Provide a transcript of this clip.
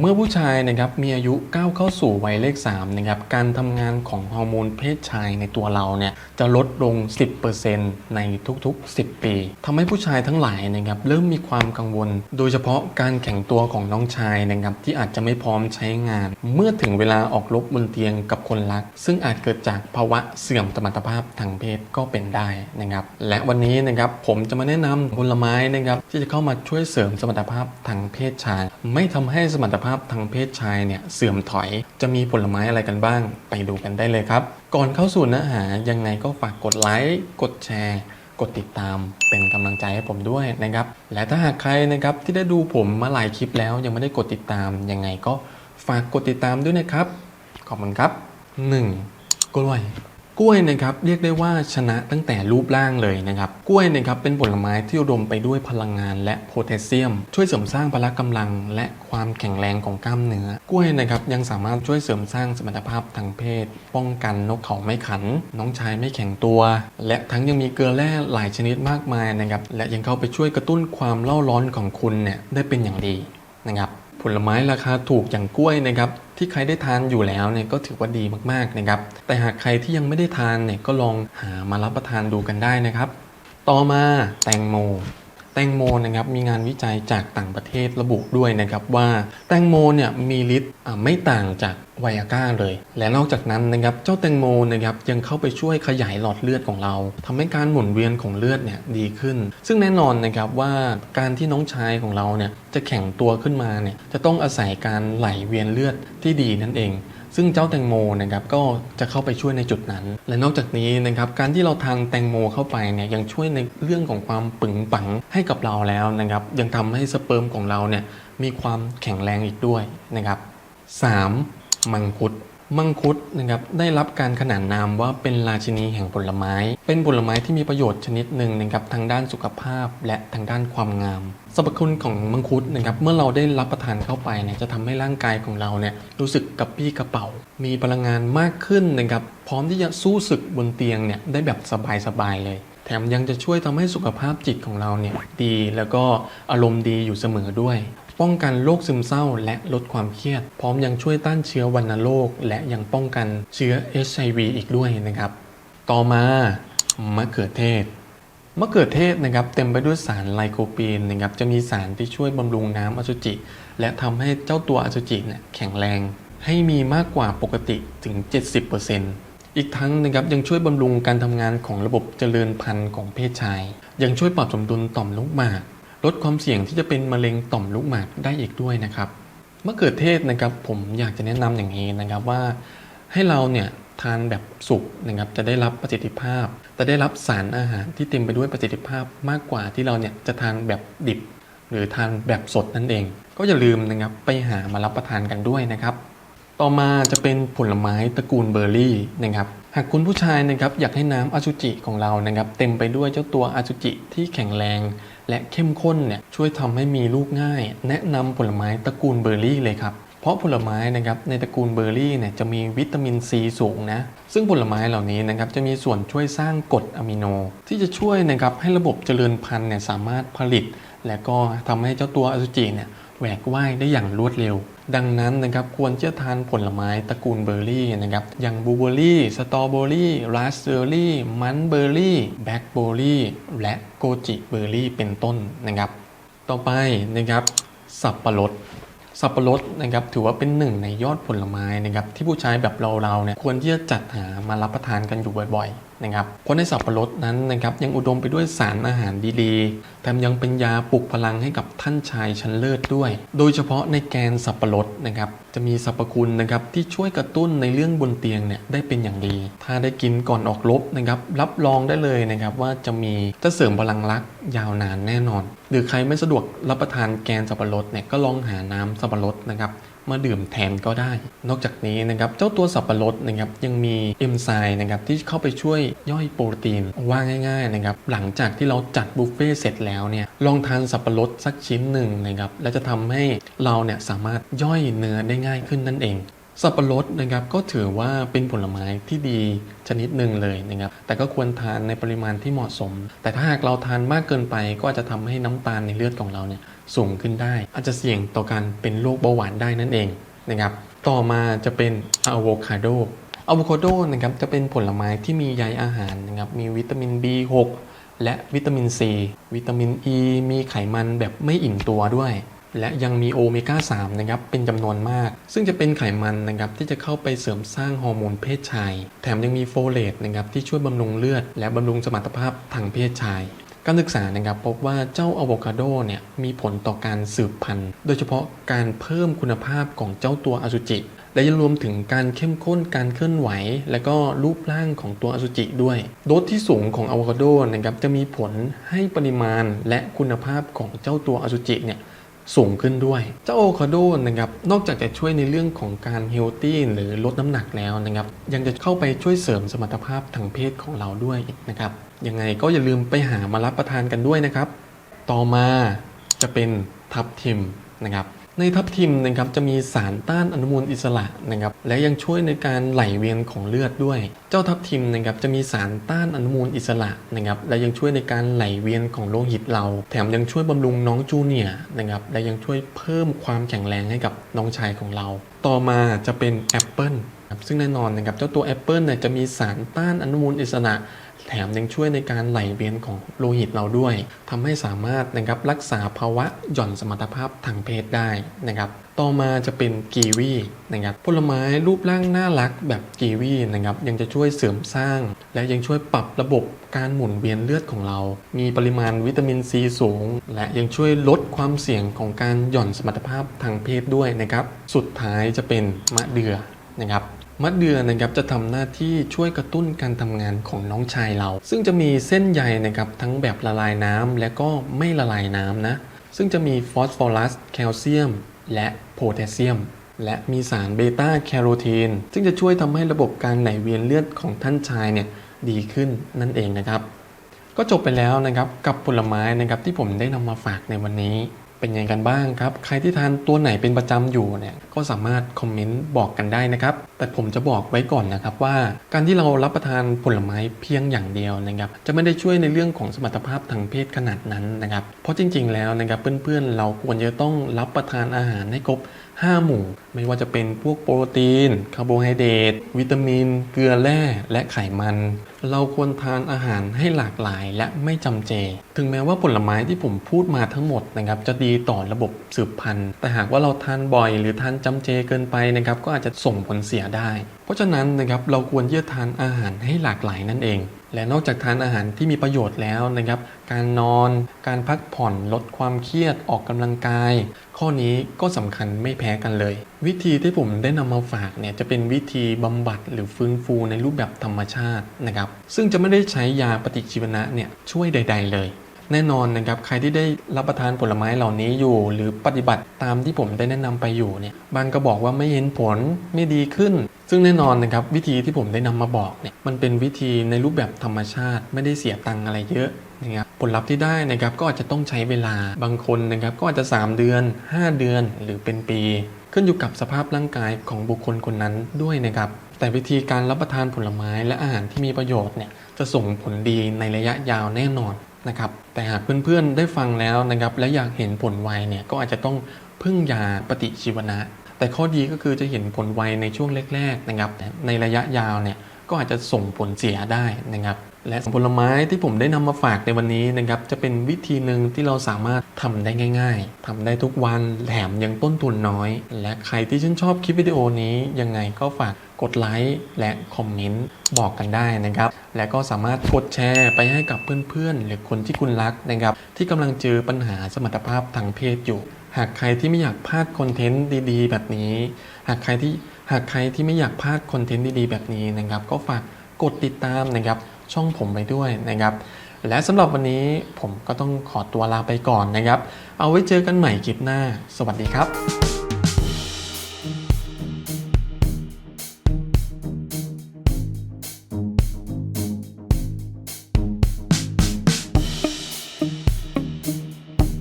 เมื่อผู้ชายนะครับมีอายุก้าวเข้าสู่วัยเลข3นะครับการทำงานของฮอร์โมนเพศชายในตัวเราเนี่ยจะลดลง 10%ในทุกๆ 10 ปีทำให้ผู้ชายทั้งหลายนะครับเริ่มมีความกังวล โดยเฉพาะการแข่งตัวของน้องชายนะครับที่อาจจะไม่พร้อมใช้งาน เมื่อถึงเวลาออกรบบนเตียงกับคนรัก ซึ่งอาจเกิดจากภาวะเสื่อมสมรรถภาพทางเพศก็เป็นได้นะครับและวันนี้นะครับผมจะมาแนะนำผลไม้นะครับที่จะเข้ามาช่วยเสริมสมรรถภาพทางเพศชาย ไม่ทำให้สมรรถภาพทางเพศชายเนี่ยเสื่อมถอย จะมีผลไม้อะไรกันบ้าง ไปดูกันได้เลยครับ ก่อนเข้าสู่เนื้อหายังไงก็ฝากกดไลค์กดแชร์ กดติดตามเป็นกำลังใจให้ผมด้วยนะครับ และถ้าหากใครนะครับที่ได้ดูผมมาหลายคลิปแล้ว ยังไม่ได้กดติดตามยังไงก็ฝากกดติดตามด้วยนะครับ ขอบคุณครับ 1. กล้วย กล้วยนะครับเรียกได้ว่าชนะตั้งแต่รูปร่างเลยนะครับกล้วยนะครับเป็นผลไม้ที่อุดมไปด้วยพลังงานและโพแทสเซียม ช่วยเสริมสร้างพละกำลัง และความแข็งแรงของกล้ามเนื้อกล้วยนะครับยังสามารถช่วยเสริมสร้างสมรรถภาพทางเพศ ป้องกันนกเขาไม่ขัน น้องชายไม่แข็งตัว และทั้งยังมีเกลือแร่หลายชนิดมากมายนะครับและยังเข้าไปช่วยกระตุ้นความเล่าร้อนของคุณเนี่ยได้เป็นอย่างดีนะครับผลไม้ราคาถูกอย่างกล้วยนะครับ ที่ใครได้ทานอยู่แล้วเนี่ยก็ถือว่าดีมากๆนะครับ แต่หากใครที่ยังไม่ได้ทานเนี่ยก็ลองหามารับประทานดูกันได้นะครับ ต่อมาแตงโม แตงโมนะครับมีงานวิจัยจากต่างประเทศระบุด้วยนะครับว่าแตงโมเนี่ยมีฤทธิ์ไม่ต่างจากไวอาก้าเลย และนอกจากนั้นนะครับเจ้าแตงโมนะครับยังเข้าไปช่วยขยายหลอดเลือดของเราทำให้การหมุนเวียนของเลือดเนี่ยดีขึ้น ซึ่งแน่นอนนะครับว่าการที่น้องชายของเราเนี่ยจะแข็งตัวขึ้นมาเนี่ยจะต้องอาศัยการไหลเวียนเลือดที่ดีนั่นเอง ซึ่งเจ้าแตงโมนะครับก็จะเข้าไปช่วยในจุดนั้น และนอกจากนี้นะครับการที่เราทานแตงโมเข้าไปเนี่ยยังช่วยในเรื่องของความปึงปังให้กับเราแล้วนะครับยังทำให้สเปิร์มของเราเนี่ยมีความแข็งแรงอีกด้วยนะครับ 3. มังคุด มังคุดนะครับได้รับการขนานนามว่าเป็นราชินีแห่งผลไม้ เป็นผลไม้ที่มีประโยชน์ชนิดหนึ่งนะครับทางด้านสุขภาพและทางด้านความงามสรรพคุณของมังคุดนะครับเมื่อเราได้รับประทานเข้าไปเนี่ยจะทำให้ร่างกายของเราเนี่ยรู้สึกกระปี้กระเป๋า มีพลังงานมากขึ้นนะครับพร้อมที่จะสู้ศึกบนเตียงเนี่ยได้แบบสบายๆเลย แถมยังจะช่วยทำให้สุขภาพจิตของเราเนี่ยดีแล้วก็อารมณ์ดีอยู่เสมอด้วย ป้องกันโรคซึมเศร้าและลดความเครียด พร้อมยังช่วยต้านเชื้อวัณโรคและยังป้องกันเชื้อ HIV อีกด้วยนะครับ ต่อมามะเขือเทศมะเขือเทศนะครับเต็มไปด้วยสารไลโคปีนนะครับจะมีสารที่ช่วยบำรุงน้ำอสุจิ และทำให้เจ้าตัวอสุจิเนี่ยแข็งแรง ให้มีมากกว่าปกติถึง 70% อีกทั้งนะครับยังช่วยบำรุงการทำงานของระบบเจริญพันธุ์ของเพศชาย ยังช่วยปรับสมดุลต่อมลูกหมาก ลดความเสี่ยงที่จะเป็นมะเร็งต่อมลูกหมากได้อีกด้วยนะครับมะเขือเทศนะครับผมอยากจะแนะนำอย่างนี้นะครับว่า ให้เราเนี่ยทานแบบสุกนะครับจะได้รับประสิทธิภาพ จะได้รับสารอาหารที่เต็มไปด้วยประสิทธิภาพมากกว่าที่เราเนี่ยจะทานแบบดิบ หรือทานแบบสดนั่นเอง ก็อย่าลืมนะครับไปหามารับประทานกันด้วยนะครับ ต่อมาจะเป็นผลไม้ตระกูลเบอร์รี่นะครับหากคุณผู้ชายนะครับอยากให้น้ำอสุจิของเรานะครับเต็มไปด้วยเจ้าตัวอสุจิที่แข็งแรง และเข้มข้นเนี่ยช่วยทำให้มีลูกง่าย แนะนำผลไม้ตระกูลเบอร์รี่เลยครับเพราะผลไม้นะครับในตระกูลเบอร์รี่เนี่ยจะมีวิตามินซีสูงนะซึ่งผลไม้เหล่านี้นะครับจะมีส่วนช่วยสร้างกรดอะมิโน ที่จะช่วยนะครับให้ระบบเจริญพันธุ์เนี่ยสามารถผลิต และก็ทำให้เจ้าตัวอสุจิเนี่ย แหวกว่ายได้อย่างรวดเร็ว ดังนั้นนะครับควรจะทานผลไม้ตระกูลเบอร์รี่นะครับอย่างบลูเบอร์รี่ สตรอเบอร์รี่ ราสเบอร์รี่ มันเบอร์รี่ แบล็คเบอร์รี่ และโกจิเบอร์รี่ เป็นต้นนะครับ ต่อไปนะครับสับปะรดสับปะรดนะครับถือว่าเป็นหนึ่งในยอดผลไม้นะครับที่ผู้ชายแบบเราๆเนี่ยควรที่จะจัดหามารับประทานกันอยู่บ่อยๆ นะครับเพราะในสับปะรดนั้นนะครับยังอุดมไปด้วยสารอาหารดีๆแถมยังเป็นยาปลุกพลังให้กับท่านชายชั้นเลิศด้วย โดยเฉพาะในแกนสับปะรดนะครับจะมีสรรพคุณนะครับที่ช่วยกระตุ้นในเรื่องบนเตียงเนี่ยได้เป็นอย่างดี ถ้าได้กินก่อนออกรบนะครับรับรองได้เลยนะครับว่าจะมีจะเสริมพลังรักยาวนานแน่นอน หรือใครไม่สะดวกรับประทานแกนสับปะรดเนี่ยก็ลองหาน้ำสับปะรดนะครับ มาดื่มแทนก็ได้ นอกจากนี้นะครับเจ้าตัวสับปะรดนะครับยังมีเอนไซม์นะครับที่เข้าไปช่วยย่อยโปรตีนว่าง่ายๆนะครับหลังจากที่เราจัดบุฟเฟ่ต์เสร็จแล้วเนี่ยลองทานสับปะรดสักชิ้นหนึ่งนะครับและจะทำให้เราเนี่ยสามารถย่อยเนื้อได้ง่ายขึ้นนั่นเอง สับปะรดนะครับก็ถือว่าเป็นผลไม้ที่ดีชนิดหนึ่งเลยนะครับแต่ก็ควรทานในปริมาณที่เหมาะสม แต่ถ้าหากเราทานมากเกินไปก็อาจจะทำให้น้ำตาลในเลือดของเราเนี่ยสูงขึ้นได้ อาจจะเสี่ยงต่อการเป็นโรคเบาหวานได้นั่นเองนะครับต่อมาจะเป็นอะโวคาโดอะโวคาโดนะครับจะเป็นผลไม้ที่มีใยอาหารนะครับมีวิตามิน B6 และวิตามิน C วิตามิน E มีไขมันแบบไม่อิ่มตัวด้วย และยังมีโอเมก้า3นะครับเป็นจำนวนมาก ซึ่งจะเป็นไขมันนะครับที่จะเข้าไปเสริมสร้างฮอร์โมนเพศชาย แถมยังมีโฟเลตนะครับที่ช่วยบำรุงเลือด และบำรุงสมรรถภาพทางเพศชาย การศึกษานะครับพบว่าเจ้าอะโวคาโดเนี่ยมีผลต่อการสืบพันธุ์ โดยเฉพาะการเพิ่มคุณภาพของเจ้าตัวอสุจิและยังรวมถึงการเข้มข้นการเคลื่อนไหว และก็รูปร่างของตัวอสุจิด้วย โดสที่สูงของอะโวคาโดนะครับจะมีผลให้ปริมาณและคุณภาพของเจ้าตัวอสุจิเนี่ย สูงขึ้นด้วย เจ้าอโคาโดนะครับนอกจากจะช่วยในเรื่องของการเฮลตี้หรือลดน้ำหนักแล้วนะครับยังจะเข้าไปช่วยเสริมสมรรถภาพทางเพศของเราด้วยนะครับยังไงก็อย่าลืมไปหามารับประทานกันด้วยนะครับ ต่อมาจะเป็นทับทิมนะครับ ในทับทิมนะครับจะมีสารต้านอนุมูลอิสระนะครับและยังช่วยในการไหลเวียนของเลือดด้วย เจ้าทับทิมนะครับจะมีสารต้านอนุมูลอิสระนะครับและยังช่วยในการไหลเวียนของโลหิตเรา แถมยังช่วยบำรุงน้องจูเนียนะครับและยังช่วยเพิ่มความแข็งแรงให้กับน้องชายของเรา ต่อมาจะเป็นแอปเปิลครับซึ่งแน่นอนนะครับเจ้าตัวแอปเปิลเนี่ยจะมีสารต้านอนุมูลอิสระ แถมยังช่วยในการไหลเวียนของโลหิตเราด้วยทำให้สามารถนะครับรักษาภาวะหย่อนสมรรถภาพทางเพศได้นะครับต่อมาจะเป็นกีวีนะครับผลไม้รูปร่างน่ารักแบบกีวีนะครับยังจะช่วยเสริมสร้าง และยังช่วยปรับระบบการหมุนเวียนเลือดของเรา มีปริมาณวิตามินซีสูง และยังช่วยลดความเสี่ยงของการหย่อนสมรรถภาพทางเพศด้วยนะครับ สุดท้ายจะเป็นมะเดื่อนะครับ มะเดื่อนะครับจะทำหน้าที่ช่วยกระตุ้นการทำงานของน้องชายเรา ซึ่งจะมีเส้นใยนะครับทั้งแบบละลายน้ำและก็ไม่ละลายน้ำนะ ซึ่งจะมีฟอสฟอรัสแคลเซียม และโพแทสเซียม และมีสารเบต้าแคโรทีน ซึ่งจะช่วยทำให้ระบบการไหลเวียนเลือดของท่านชายเนี่ยดีขึ้นนั่นเองนะครับ ก็จบไปแล้วนะครับกับผลไม้นะครับที่ผมได้นำมาฝากในวันนี้ เป็นยังไงกันบ้างครับ ใครที่ทานตัวไหนเป็นประจำอยู่เนี่ยก็สามารถคอมเมนต์บอกกันได้นะครับ แต่ผมจะบอกไว้ก่อนนะครับว่า การที่เรารับประทานผลไม้เพียงอย่างเดียวนะครับ จะไม่ได้ช่วยในเรื่องของสมรรถภาพทางเพศขนาดนั้นนะครับ เพราะจริง ๆ แล้วนะครับเพื่อนๆ เราควรจะต้องรับประทานอาหารให้ครบ 5 หมู่ ไม่ว่าจะเป็นพวกโปรตีน คาร์โบไฮเดรตวิตามิน เกลือแร่และไขมัน เราควรทานอาหารให้หลากหลายและไม่จำเจ ถึงแม้ว่าผลไม้ที่ผมพูดมาทั้งหมดนะครับจะดีต่อระบบสืบพันธุ์ แต่หากว่าเราทานบ่อย หรือทานจำเจเกินไปนะครับก็อาจจะส่งผลเสียได้ เพราะฉะนั้นนะครับเราควรที่จะทานอาหารให้หลากหลายนั่นเอง และนอกจากทานอาหารที่มีประโยชน์แล้วนะครับ การนอน การพักผ่อนลดความเครียดออกกำลังกาย ข้อนี้ก็สำคัญไม่แพ้กันเลย วิธีที่ผมได้นำมาฝากเนี่ยจะเป็นวิธีบำบัดหรือฟื้นฟูในรูปแบบธรรมชาตินะครับ ซึ่งจะไม่ได้ใช้ยาปฏิชีวนะเนี่ยช่วยใด ๆ เลย แน่นอนนะครับใครที่ได้รับประทานผลไม้เหล่านี้อยู่ หรือปฏิบัติตามที่ผมได้แนะนำไปอยู่เนี่ยบางก็บอกว่าไม่เห็นผลไม่ดีขึ้น ซึ่งแน่นอนนะครับวิธีที่ผมได้นำมาบอกเนี่ยมันเป็นวิธีในรูปแบบธรรมชาติ ไม่ได้เสียตังค์อะไรเยอะนะครับผลลัพธ์ที่ได้นะครับก็อาจจะต้องใช้เวลาบางคนนะครับก็อาจจะ 3 เดือน 5 เดือนหรือเป็นปี ขึ้นอยู่กับสภาพร่างกายของบุคคลคนนั้นด้วยนะครับแต่วิธีการรับประทานผลไม้และอาหารที่มีประโยชน์เนี่ยจะส่งผลดีในระยะยาวแน่นอน นะครับแต่หากเพื่อนๆได้ฟังแล้วนะครับและอยากเห็นผลไวเนี่ยก็อาจจะต้องพึ่งยาปฏิชีวนะ แต่ข้อดีก็คือจะเห็นผลไวในช่วงแรกๆนะครับในระยะยาวเนี่ยก็อาจจะส่งผลเสียได้นะครับและผลไม้ที่ผมได้นำมาฝากในวันนี้นะครับจะเป็นวิธีหนึ่งที่เราสามารถทำได้ง่าย ๆทำได้ทุกวันแถมยังต้นทุนน้อย และใครที่ชื่นชอบคลิปวิดีโอนี้ยังไงก็ฝาก กดไลค์และคอมเมนต์บอกกันได้นะครับ และก็สามารถกดแชร์ไปให้กับเพื่อนๆ หรือคนที่คุณรักนะครับ ที่กำลังเจอปัญหาสมรรถภาพทางเพศอยู่ หากใครที่ไม่อยากพลาดคอนเทนต์ดีๆ แบบนี้ หากใครที่หากใครที่ไม่อยากพลาดคอนเทนต์ดีๆ แบบนี้นะครับ ก็ฝากกดติดตามนะครับ ช่องผมไปด้วยนะครับ และสำหรับวันนี้ผมก็ต้องขอตัวลาไปก่อนนะครับ เอาไว้เจอกันใหม่คลิปหน้า สวัสดีครับ